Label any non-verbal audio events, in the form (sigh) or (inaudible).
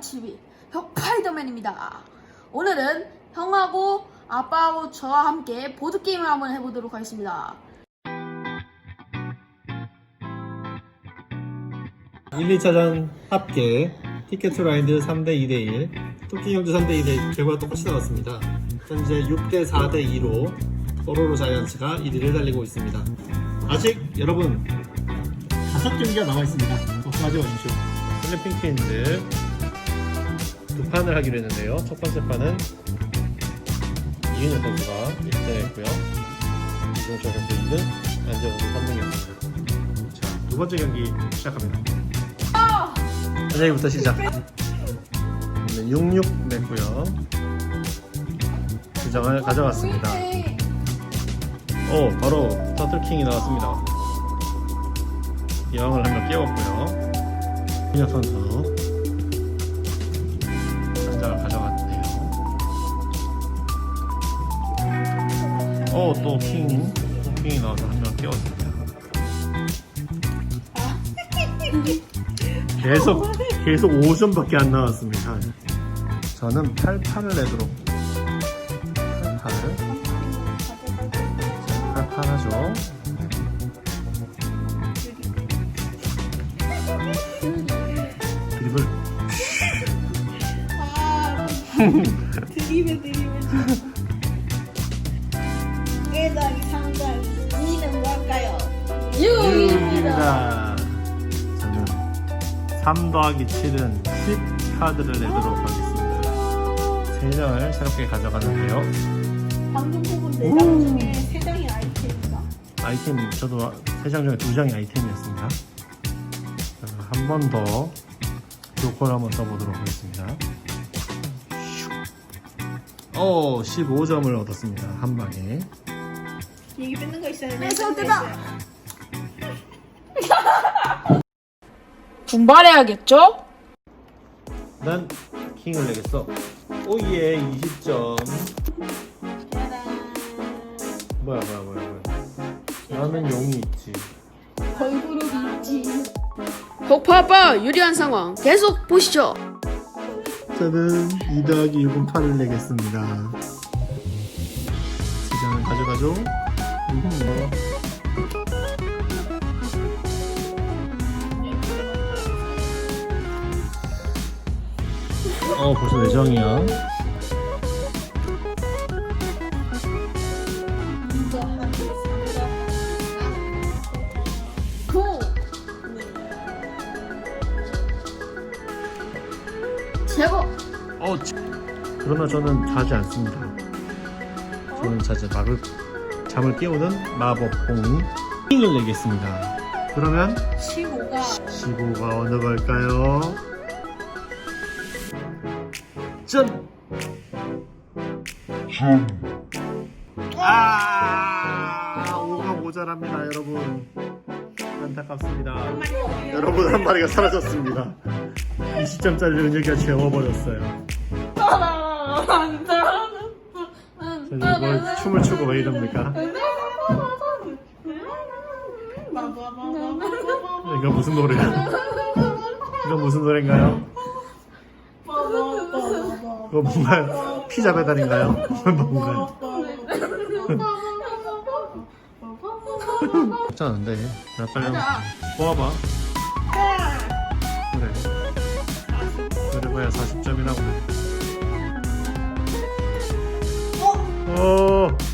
TV 혁파이더맨입니다. 오늘은 형하고 아빠하고 저와 함께 보드게임을 한번 해보도록 하겠습니다. 1, 2차전 합계 티켓 투 라인드 3대 2대1 토끼 형제 3대 2대1 결과가 똑같이 나왔습니다 현재 6대 4대 2로 뽀로로 자이언츠가 1위를 달리고 있습니다 아직 여러분 다섯 경기가 남아있습니다 걱정하지 마십시오 슬리핑 퀸즈 두 판을 하기로 했는데요 첫 번째 판은 이윤혁 선수가 1등 했고요 이종철 선수 2등 안재원 선수 3등이었습니다 자 두 번째 경기 시작합니다 선생님부터 시작. 네, 66 냈고요. 두 장을 가져갔습니다. 오, 바로 터틀킹이 나왔습니다. 여왕을 한명 깨웠고요. 윤혁 선수 한 장을 가져갔네요. 오, 또 킹, 킹이 나와서 한명 깨웠습니다. (laughs) 계속 계속 5점밖에 안 나왔습니다. 저는 88을 내도록 88 88 하죠. 드립에 드립에 1 더하기 3 더하기 2는 뭘까요? 유입니다. 저는 3 더하기 7은 10 카드를 내도록 하겠습니다. 3장을 새롭게 가져가는데요. 방금 뽑은 4장 중에 3장이 아이템인가? 아이템 저도 3장 중에 2장이 아이템이었습니다. 한 번 더 조커를 한번 써보도록 하겠습니다. 오, 15점을 얻었습니다. 한 방에. 얘기 뺏는 거 있어요. 뺏어 뜯어. (laughs) 분발해야겠죠? 난 킹을 내겠어. 오예, 20점. 짜란. 뭐야, 뭐야, 뭐야, 뭐야. 나는 용이 있지. 걸그룹 있지. 덕파 아빠 유리한 상황 계속 보시죠. 저는 2 더하기 6은 8을 내겠습니다. 2장을 가져가죠. 이건 뭐. 어, 벌써 내정이야. 어, 지- 그러나 저는 자지 않습니다. 저는 자제 막을 잠을 깨우는 마법 공이 킹을 내겠습니다. 그러면 15가 15가 어느 걸까요? 짠! 아! 5가 모자랍니다, 여러분. 안타깝습니다. 여러분 한 마리가 사라졌습니다. 20점짜리를 은혁이가 재워버렸어요. 저는 이걸 춤을 추고 왜 이럽니까? 이거 무슨 노래야? 이거 무슨 노래인가요? 이거 뭔가요? 피자 배달인가요? (laughs) 뭔가요? 괜찮은데 자 빨리 한번 뽑아봐 그래 그래 봐야 40점이라고 Oh.